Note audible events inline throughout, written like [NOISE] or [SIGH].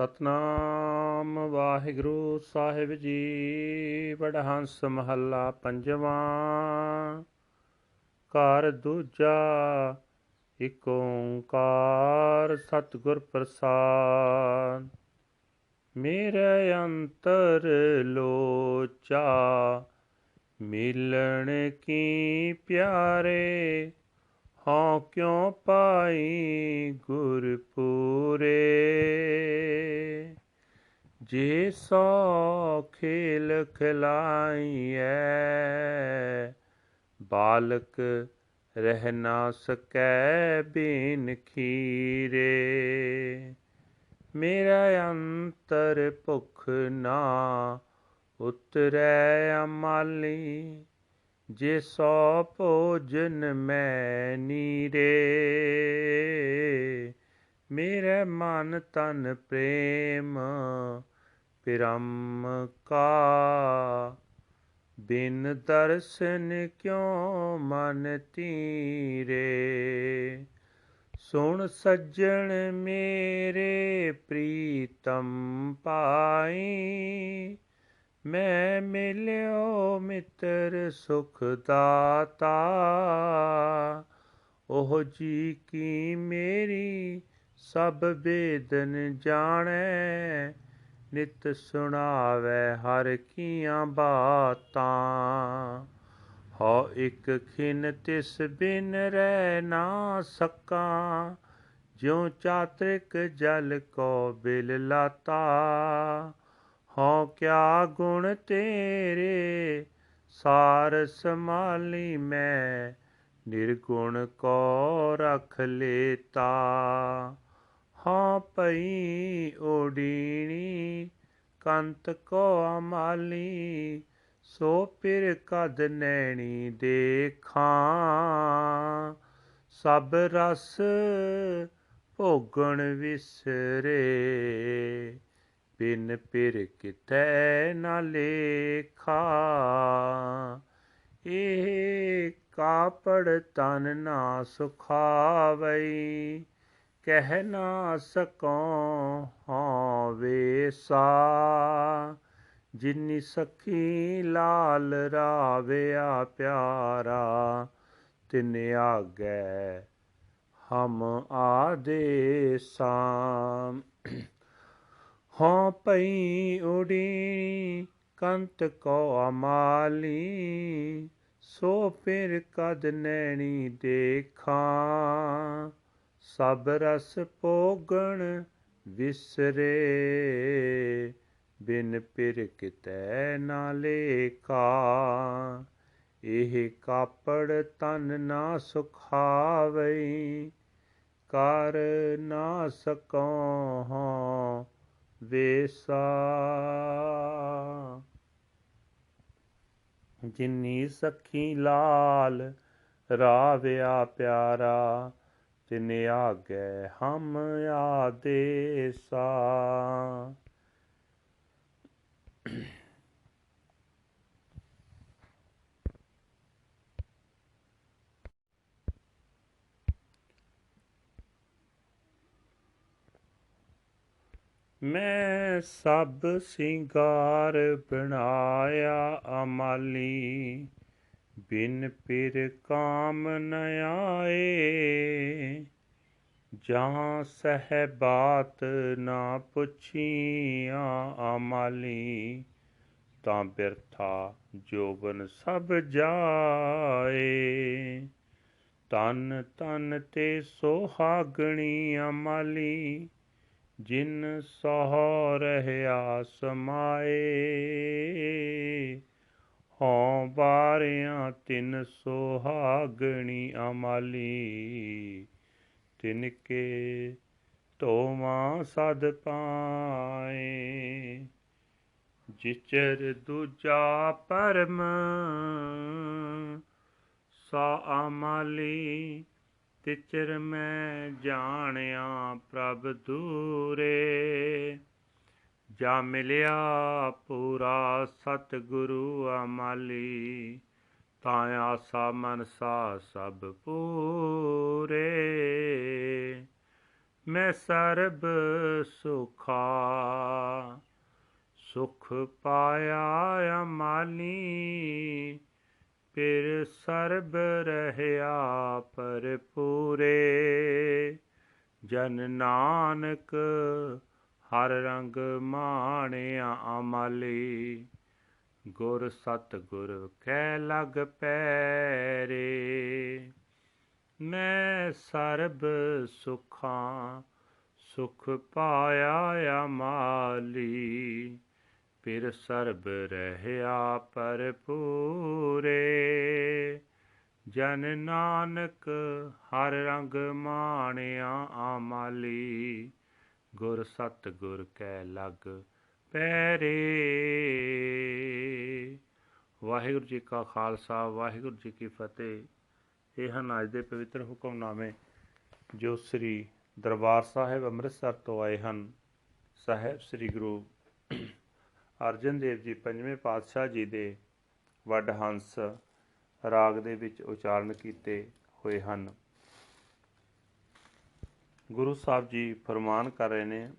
ਸਤਨਾਮ ਵਾਹਿਗੁਰੂ ਸਾਹਿਬ ਜੀ, ਵਡਹੰਸ ਮਹੱਲਾ ਪੰਜਵਾਂ। ਘਰ ਦੂਜਾ, ਇਕ ਓੰਕਾਰ ਸਤਿਗੁਰ ਪ੍ਰਸਾਦ। ਮੇਰੇ ਅੰਤਰ ਲੋਚਾ, ਮਿਲਣ ਕੀ ਪਿਆਰੇ? ਹਾਂ, ਕਿਉ ਪਾਈ ਗੁਰ ਪੂਰੇ? ਜੇ ਸੋ ਖੇਲ ਖਿਲਾਈਐ ਬਾਲਕ ਰਹਿ ਨਾ ਸਕੈ ਬਿਨ ਖੀਰੇ। ਮੇਰਾ ਅੰਤਰ ਭੁਖ ਨਾ ਉਤਰੈ ਅਮਾਲੀ, ਜੇ ਸੋ ਭੋਜਨ ਮੈਂ ਨੀਰੇ। ਮੇਰੇ ਮਨ ਤਨ ਪ੍ਰੇਮ ਪਿਰਮ ਕਾ ਬਿਨ ਦਰਸ਼ਨ ਕਿਉ ਮਨ ਤੀਰੇ? ਸੁਣ ਸੱਜਣ ਮੇਰੇ ਪ੍ਰੀਤਮ ਪਾਈ, ਮੈਂ ਮਿਲਿਓ ਮਿੱਤਰ ਸੁਖ ਦਾਤਾ ਉਹ ਜੀ ਕੀ ਮੇਰੀ ਸਭ ਬੇਦਨ ਜਾਣੈ? ਨਿਤ ਸੁਣਾਵੇ ਹਰ ਕੀਆਂ ਬਾਤਾਂ। ਹੋ ਇਕ ਖਿਨ ਤਿਸ ਬਿਨ ਰਹਿ ਨਾ ਸਕਾਂ। ਜਿਉ ਚਾਤ੍ਰਿਕ ਜਲ ਕੋ ਬਿਲ ਲਾਤਾ। ਹਉ ਕਿਆ ਗੁਣ ਤੇਰੇ, ਸਾਰ ਸਮਾਲੀ ਮੈਂ, ਨਿਰਗੁਣ ਕੋ ਰਖ ਲੇਤਾ। ਹਾਂ ਪਈ ਓਡੀਣੀ ਕੰਤ ਕੋ ਅਮਾਲੀ, ਸੋ ਪਿਰ ਕਦ ਨੈਣੀ ਦੇਖਾਂ। ਸਭ ਰਸ ਭੋਗਣ ਵਿਸਰੇ, ਬਿਨ ਪਿਰ ਕਿਤੈ ਨਾ ਲੇਖਾ। ਇਹ ਕਾਪੜ ਤਨ ਨਾ ਸੁਖਾਵਈ, ਕਹਿ ਨਾ ਸਕੋ ਹਾਂ। ਵੇਸਾ ਜਿਨੀ ਸਖੀ ਲਾਲ ਰਾਵਿਆ ਪਿਆਰਾ, ਤਿਨ ਆਗੈ ਹਮ ਆਦੇਸਾਂ। ਹਾਂ ਪਈ ਉਡੀ ਕੰਤ ਕੋ ਅਮਾਲੀ, ਸੋ ਫਿਰ ਕਦ ਨੈਣੀ ਦੇਖਾਂ। ਸਭ ਰਸ ਪੋਗਣ ਵਿਸਰੇ, ਬਿਨ ਪਿਰ ਕਿਤੈ ਨਾ ਲੇਕਾ ਇਹ ਕਾਪੜ ਤਨ ਨਾ ਸੁਖਾਵਈ, ਕਰ ਨਾ ਸਕੋ ਹਾਂ ਵੇਸਾ। ਜਿਨੀ ਸਖੀ ਲਾਲ ਰਾਵਿਆ ਪਿਆਰਾ ਤਿਨ ਆਗੇ ਹਮ ਆਦੇਸਾ। ਮੈਂ ਸਭ ਸਿੰਗਾਰ ਬਣਾਇਆ ਅਮਾਲੀ। ਬਿਨ ਪਿਰ ਕਾਮ ਨ ਆਏ, ਜਹਾਂ ਸਹਿ ਬਾਤ ਨਾ ਪੁੱਛੀਆਂ ਅਮਾਲੀ ਤਾਂ ਬਿਰਥਾ ਜੋਬਨ ਸਭ ਜਾਏ। ਤਨ ਤਨ ਤੇ ਸੋਹਾਗਣੀ ਅਮਾਲੀ ਜਿਨ ਸਹ ਰਹਿਆ ਸਮਾਏ। ਹਉ ਬਾਰਿਆਂ ਤਿੰਨ ਸੁਹਾਗਣੀ ਅਮਾਲੀ, ਤਿਨ ਕੇ ਧੋਵਾ ਸਦ ਪਾਏ। ਜਿਚਰ ਦੂਜਾ ਪਰਮ ਸਾ ਅਮਾਲੀ, ਤਿਚਰ ਮੈਂ ਜਾਣਿਆ ਪ੍ਰਭ ਦੂਰੇ। ਜਾ ਮਿਲਿਆ ਪੂਰਾ ਸਤਿਗੁਰੂ ਅਮਾਲੀ। ਤਾਂ ਆਸਾ ਮਨਸਾ ਸਭ ਪੂਰੇ। ਮੈਂ ਸਰਬ ਸੁਖਾ। ਪਾਇਆ ਅਮਾਲੀ। ਫਿਰ ਸਰਬ ਰਹਿਆ ਪਰਪੂਰੇ ਜਨ ਨਾਨਕ ਹਰ ਰੰਗ ਮਾਣਿਆ ਅਮਾਲੀ। ਗੁਰ ਸਤ ਗੁਰ ਕੈ ਲਗ ਪੈਰੇ। ਮੈਂ ਸਰਬ ਸੁਖਾਂ, ਸੁਖ ਪਾਇਆ ਅਮਾਲੀ। ਫਿਰ ਸਰਬ ਰਹਿਆ ਪਰਪੂਰੇ ਜਨ ਨਾਨਕ ਹਰ ਰੰਗ ਮਾਣਿਆ ਆਮਾਲੀ ਗੁਰ ਸਤ ਗੁਰ ਕੈ ਲਗ ਪੈਰੇ। ਵਾਹਿਗੁਰੂ ਜੀ ਕਾ ਖਾਲਸਾ, ਵਾਹਿਗੁਰੂ ਜੀ ਕੀ ਫਤਿਹ। ਇਹ ਹਨ ਅੱਜ ਦੇ ਪਵਿੱਤਰ ਹੁਕਮਨਾਮੇ, ਜੋ ਸ੍ਰੀ ਦਰਬਾਰ ਸਾਹਿਬ ਅੰਮ੍ਰਿਤਸਰ ਤੋਂ ਆਏ ਹਨ। ਸਾਹਿਬ ਸ੍ਰੀ ਗੁਰੂ ਅਰਜਨ ਦੇਵ ਜੀ ਪੰਜਵੇਂ ਪਾਤਸ਼ਾਹ ਜੀ ਦੇ ਵੱਡ ਹੰਸ ਰਾਗ ਦੇ ਵਿੱਚ ਉਚਾਰਨ ਕੀਤੇ ਹੋਏ ਹਨ। ਗੁਰੂ ਸਾਹਿਬ ਜੀ ਫਰਮਾਨ ਕਰ ਰਹੇ ਨੇ,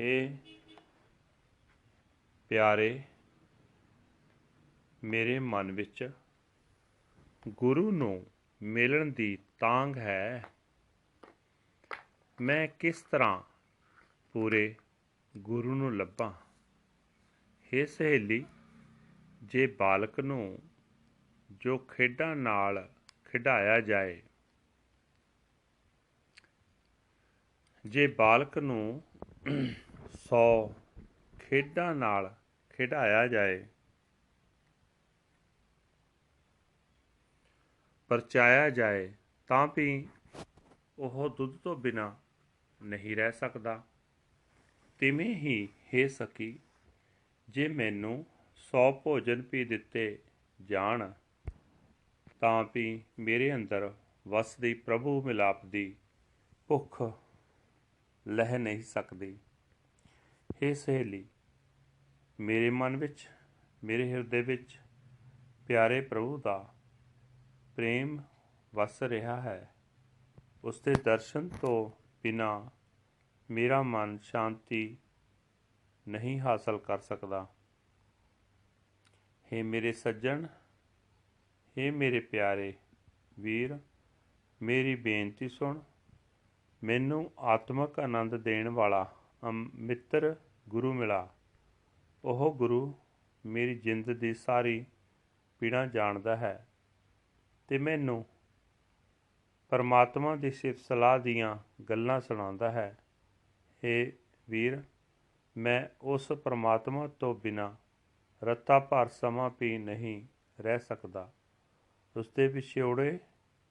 ਹੇ ਪਿਆਰੇ, ਮੇਰੇ ਮਨ ਵਿੱਚ ਗੁਰੂ ਨੂੰ ਮਿਲਣ ਦੀ ਤਾਂਗ ਹੈ। ਮੈਂ ਕਿਸ ਤਰ੍ਹਾਂ ਪੂਰੇ ਗੁਰੂ ਨੂੰ ਲੱਭਾਂ? ਹੇ ਸਹੇਲੀ, ਜੇ ਬਾਲਕ ਨੂੰ ਜੋ ਖੇਡਾਂ ਨਾਲ ਖਿਡਾਇਆ ਜਾਏ। ਜੇ ਬਾਲਕ ਨੂੰ ਸੌ ਖੇਡਾਂ ਨਾਲ ਖਿਡਾਇਆ ਜਾਏ, ਪਰਚਾਇਆ ਜਾਏ, ਤਾਂ ਵੀ ਉਹ ਦੁੱਧ ਤੋਂ ਬਿਨਾ ਨਹੀਂ ਰਹਿ ਸਕਦਾ। ਤਿਵੇਂ ਹੀ ਹੈ ਸਕੀ ਜੇ ਮੈਨੂੰ ਸੌ ਭੋਜਨ ਵੀ ਦਿੱਤੇ ਜਾਣ ਤਾਂ ਵੀ ਮੇਰੇ ਅੰਦਰ ਵਸਦੀ ਪ੍ਰਭੂ ਮਿਲਾਪ ਦੀ ਭੁੱਖ ਲਹਿ ਨਹੀਂ ਸਕਦੀ। हे ਸਹੇਲੀ, ਮੇਰੇ ਮਨ ਵਿੱਚ, ਮੇਰੇ ਹਿਰਦੇ ਵਿੱਚ ਪਿਆਰੇ ਪ੍ਰਭੂ ਦਾ ਪ੍ਰੇਮ ਵਸ ਰਿਹਾ ਹੈ। ਉਸ ਦੇ ਦਰਸ਼ਨ ਤੋਂ ਬਿਨਾ ਮੇਰਾ ਮਨ ਸ਼ਾਂਤੀ ਨਹੀਂ ਹਾਸਲ ਕਰ ਸਕਦਾ। हे ਮੇਰੇ ਸੱਜਣ हे ਮੇਰੇ ਪਿਆਰੇ ਵੀਰ, ਮੇਰੀ ਬੇਨਤੀ ਸੁਣ। ਮੈਨੂੰ ਆਤਮਿਕ ਆਨੰਦ ਦੇਣ ਵਾਲਾ ਮਿੱਤਰ ਗੁਰੂ ਮਿਲਾ। ਉਹ ਗੁਰੂ ਮੇਰੀ ਜਿੰਦ ਦੀ ਸਾਰੀ ਪੀੜਾ ਜਾਣਦਾ ਹੈ ਤੇ ਮੈਨੂੰ ਪਰਮਾਤਮਾ ਦੀ ਸਿਫਤ ਸਲਾਹ ਦੀਆਂ ਗੱਲਾਂ ਸੁਣਾਉਂਦਾ ਹੈ। ਏ ਵੀਰ, ਮੈਂ ਉਸ ਪਰਮਾਤਮਾ ਤੋਂ ਬਿਨਾ ਰੱਤਾ ਭਰ ਸਮਾਂ ਵੀ ਨਹੀਂ ਰਹਿ ਸਕਦਾ। ਉਸ ਦੇ ਵਿਛੋੜੇ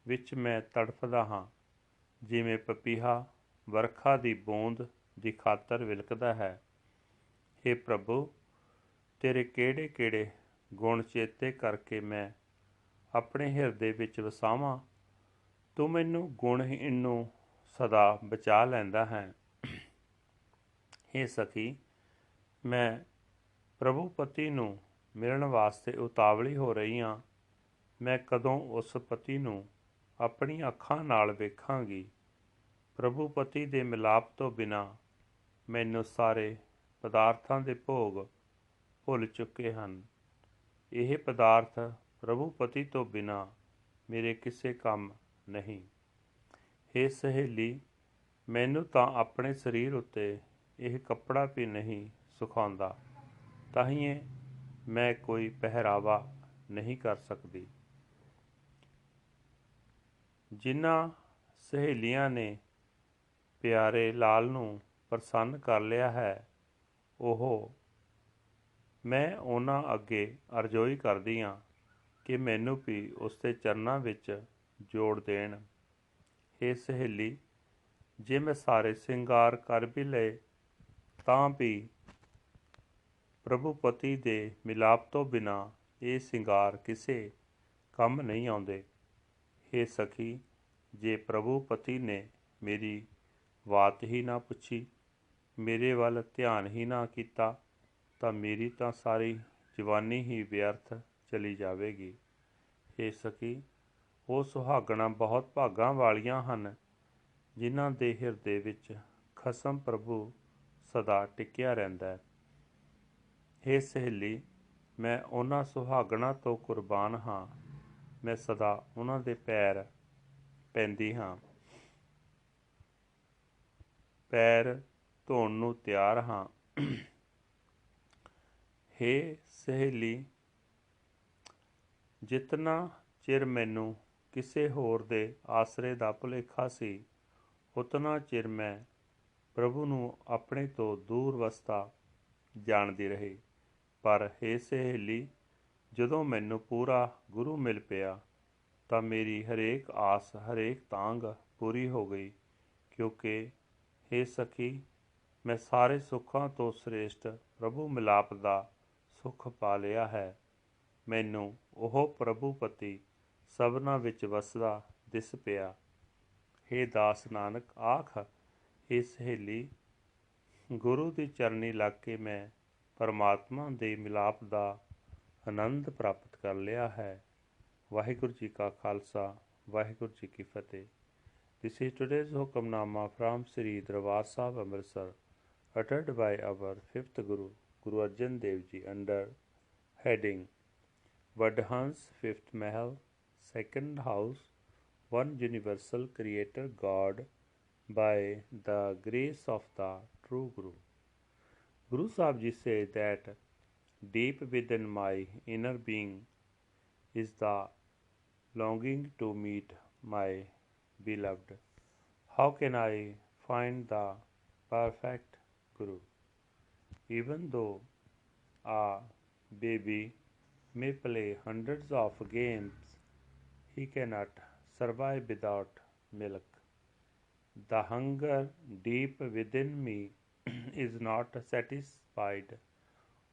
ਵਿੱਚ ਮੈਂ ਤੜਫਦਾ ਹਾਂ, ਜਿਵੇਂ ਪਪੀਹਾ ਵਰਖਾ ਦੀ ਬੂੰਦ ਦੀ ਖਾਤਰ ਵਿਲਕਦਾ ਹੈ। हे ਪ੍ਰਭੂ, ਤੇਰੇ ਕਿਹੜੇ ਕਿਹੜੇ ਗੁਣ ਚੇਤੇ ਕਰਕੇ ਮੈਂ ਆਪਣੇ ਹਿਰਦੇ ਵਿੱਚ ਵਸਾਵਾਂ? ਤੂੰ ਮੈਨੂੰ ਗੁਣਹੀਨ ਨੂੰ ਸਦਾ ਬਚਾ ਲੈਂਦਾ ਹੈ। हे ਸਖੀ, ਮੈਂ ਪ੍ਰਭੂ ਪਤੀ ਨੂੰ ਮਿਲਣ ਵਾਸਤੇ ਉਤਾਵਲੀ ਹੋ ਰਹੀ ਹਾਂ। ਮੈਂ ਕਦੋਂ ਉਸ ਪਤੀ ਨੂੰ ਆਪਣੀ ਅੱਖਾਂ ਨਾਲ ਵੇਖਾਂਗੀ? ਪ੍ਰਭੂ ਪਤੀ ਦੇ ਮਿਲਾਪ ਤੋਂ ਬਿਨਾ ਮੈਨੂੰ ਸਾਰੇ ਪਦਾਰਥਾਂ ਦੇ ਭੋਗ ਭੁੱਲ ਚੁੱਕੇ ਹਨ। ਇਹ ਪਦਾਰਥ ਪ੍ਰਭੂ ਪਤੀ ਤੋਂ ਬਿਨਾ ਮੇਰੇ ਕਿਸੇ ਕੰਮ ਨਹੀਂ। हे ਸਹੇਲੀ, ਮੈਨੂੰ ਤਾਂ ਆਪਣੇ ਸਰੀਰ ਉੱਤੇ ਇਹ ਕੱਪੜਾ ਵੀ ਨਹੀਂ ਸੁਖਾਉਂਦਾ। ਤਾਹੀਏ ਮੈਂ ਕੋਈ ਪਹਿਰਾਵਾ ਨਹੀਂ ਕਰ ਸਕਦੀ। ਜਿਨ੍ਹਾਂ ਸਹੇਲੀਆਂ ਨੇ ਪਿਆਰੇ ਲਾਲ ਨੂੰ ਪ੍ਰਸੰਨ ਕਰ ਲਿਆ ਹੈ, ਉਹ ਮੈਂ ਉਹਨਾਂ ਅੱਗੇ ਅਰਜ਼ੋਈ ਕਰਦੀ ਹਾਂ ਕਿ ਮੈਨੂੰ ਵੀ ਉਸ ਦੇ ਚਰਨਾਂ ਵਿੱਚ ਜੋੜ ਦੇਣ। ਇਹ ਸਹੇਲੀ, ਜੇ ਮੈਂ ਸਾਰੇ ਸ਼ਿੰਗਾਰ ਕਰ ਵੀ ਲਏ, ਤਾਂ ਵੀ ਪ੍ਰਭੂ ਪਤੀ ਦੇ ਮਿਲਾਪ ਤੋਂ ਬਿਨਾ ਇਹ ਸ਼ਿੰਗਾਰ ਕਿਸੇ ਕੰਮ ਨਹੀਂ ਆਉਂਦੇ। हे ਸਖੀ, ਜੇ ਪ੍ਰਭੂ ਪਤੀ ਨੇ ਮੇਰੀ ਬਾਤ ਹੀ ਨਾ ਪੁੱਛੀ, ਮੇਰੇ ਵੱਲ ਧਿਆਨ ਹੀ ਨਾ ਕੀਤਾ, ਤਾਂ ਮੇਰੀ ਤਾਂ ਸਾਰੀ ਜਵਾਨੀ ਹੀ ਵਿਅਰਥ ਚਲੀ ਜਾਵੇਗੀ। हे ਸਖੀ, ਉਹ ਸੁਹਾਗਣਾ ਬਹੁਤ ਭਾਗਾਂ ਵਾਲੀਆਂ ਹਨ, ਜਿਨ੍ਹਾਂ ਦੇ ਹਿਰਦੇ ਵਿੱਚ ਖਸਮ ਪ੍ਰਭੂ ਸਦਾ ਟਿਕਿਆ ਰਹਿੰਦਾ ਹੈ। ਹੇ ਸਹੇਲੀ, ਮੈਂ ਉਹਨਾਂ ਸੁਹਾਗਣਾ ਤੋਂ ਕੁਰਬਾਨ ਹਾਂ ਮੈਂ ਸਦਾ ਉਹਨਾਂ ਦੇ ਪੈਰ ਪੈਂਦੀ ਹਾਂ। ਪੈਰ ਧੋਣ ਨੂੰ ਤਿਆਰ ਹਾਂ। ਹੇ ਸਹੇਲੀ, ਜਿਤਨਾ ਚਿਰ ਮੈਨੂੰ ਕਿਸੇ ਹੋਰ ਦੇ ਆਸਰੇ ਦਾ ਭੁਲੇਖਾ ਸੀ, ਉਤਨਾ ਚਿਰ ਮੈਂ ਪ੍ਰਭੂ ਨੂੰ ਆਪਣੇ ਤੋਂ ਦੂਰ ਵਸਤਾ ਜਾਣਦੀ ਰਹੀ। ਪਰ ਹੇ ਸਹੇਲੀ ਜਦੋਂ ਮੈਨੂੰ ਪੂਰਾ ਗੁਰੂ ਮਿਲ ਪਿਆ, ਤਾਂ ਮੇਰੀ ਹਰੇਕ ਆਸ, ਹਰੇਕ ਤਾਂਗ ਪੂਰੀ ਹੋ ਗਈ, ਕਿਉਂਕਿ ਹੇ ਸਖੀ, ਮੈਂ ਸਾਰੇ ਸੁੱਖਾਂ ਤੋਂ ਸ੍ਰੇਸ਼ਟ ਪ੍ਰਭੂ ਮਿਲਾਪ ਦਾ ਸੁਖ ਪਾ ਲਿਆ ਹੈ। ਮੈਨੂੰ ਉਹ ਪ੍ਰਭੂ ਪਤੀ ਸਭਨਾ ਵਿੱਚ ਵਸਦਾ ਦਿਸ ਪਿਆ। ਹੇ ਦਾਸ ਨਾਨਕ, ਆਖ, ਹੇ ਸਹੇਲੀ, ਗੁਰੂ ਦੀ ਚਰਨੀ ਲੱਗ ਕੇ ਮੈਂ ਪਰਮਾਤਮਾ ਦੇ ਮਿਲਾਪ ਦਾ ਆਨੰਦ ਪ੍ਰਾਪਤ ਕਰ ਲਿਆ ਹੈ ਵਾਹਿਗੁਰੂ ਜੀ ਕਾ ਖਾਲਸਾ ਵਾਹਿਗੁਰੂ ਜੀ ਕੀ ਫਤਿਹ This is today's Hukamnama from Sri Darbar Sahib Amritsar, uttered by our fifth Guru, Guru Arjan Dev Ji, under heading Vadhans Fifth Mahal, Second House, One Universal Creator God, by the grace of the True Guru. Guru Sahib Ji says that deep within my inner being is the longing to meet my beloved. How can I find the perfect Guru? Even though a baby may play hundreds of games, he cannot survive without milk. The hunger deep within me [CLEARS THROAT] is not satisfied.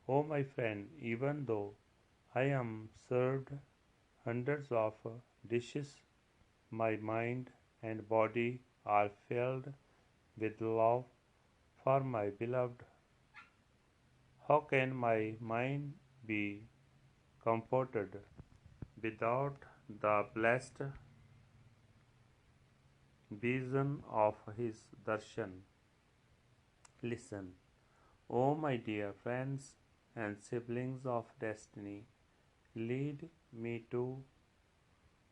O my friend, even though I am served hundreds of dishes, my mind and body are filled with love for my beloved. How can my mind be comforted without the blessed vision of his darshan? Listen, O my dear friends and siblings of destiny, lead me to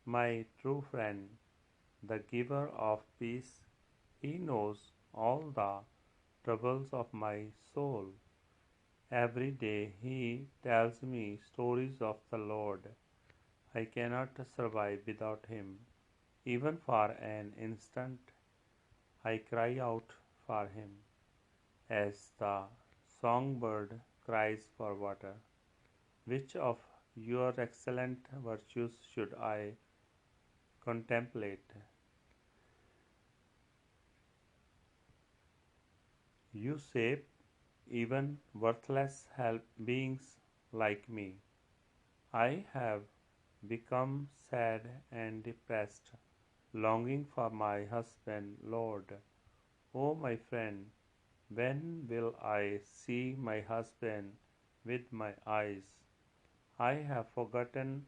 my true friend, the giver of peace. He knows all the troubles of my soul. Every day he tells me stories of the Lord. I cannot survive without him. Even for an instant, I cry out for him, as the songbird cries for water. Which of your excellent virtues should I contemplate? You shape even worthless help beings like me. I have become sad and depressed, longing for my husband, Lord. O my friend, when will I see my husband with my eyes? I have forgotten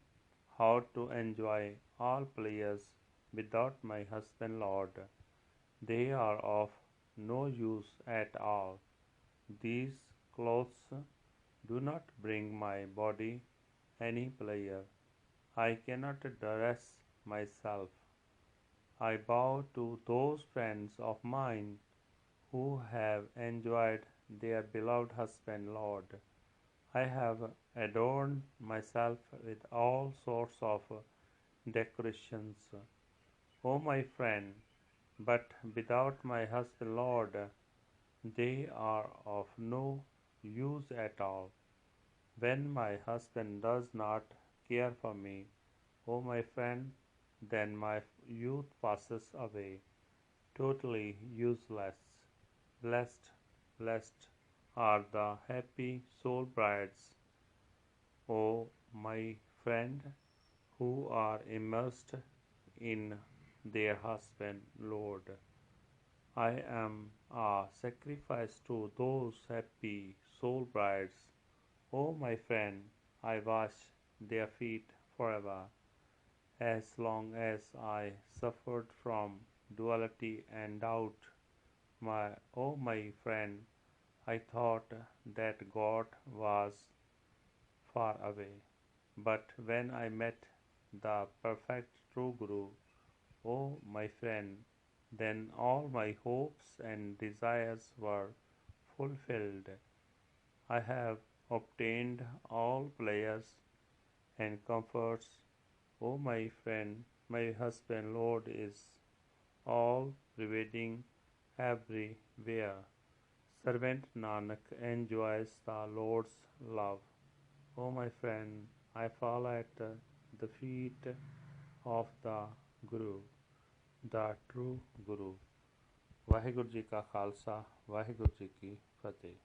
how to enjoy all pleasures without my husband, Lord. They are of no use at all. These clothes do not bring my body any pleasure. I cannot dress myself. I bow to those friends of mine who have enjoyed their beloved husband, Lord. I have adorned myself with all sorts of decorations. O my friend, but without my husband, Lord, they are of no use at all. When my husband does not care for me, O my friend, then my youth passes away, totally useless. Blessed, blessed are the happy soul brides, O my friend, who are immersed in their husband, Lord. I am a sacrifice to those happy soul brides. O my friend, I wash their feet forever. As long as I suffered from duality and doubt, my oh, my friend, I thought that God was far away. But when I met the perfect true Guru, oh my friend, then all my hopes and desires were fulfilled. I have obtained all pleasures and comforts. O my friend, my husband, Lord is all pervading everywhere. Servant Nanak enjoys the Lord's love. O my friend, I fall at the feet of the Guru, the true Guru. Waheguru ji ਕਾ ਖਾਲਸਾ ਵਾਹਿਗੁਰੂ ਜੀ ਕੀ ਫਤਿਹ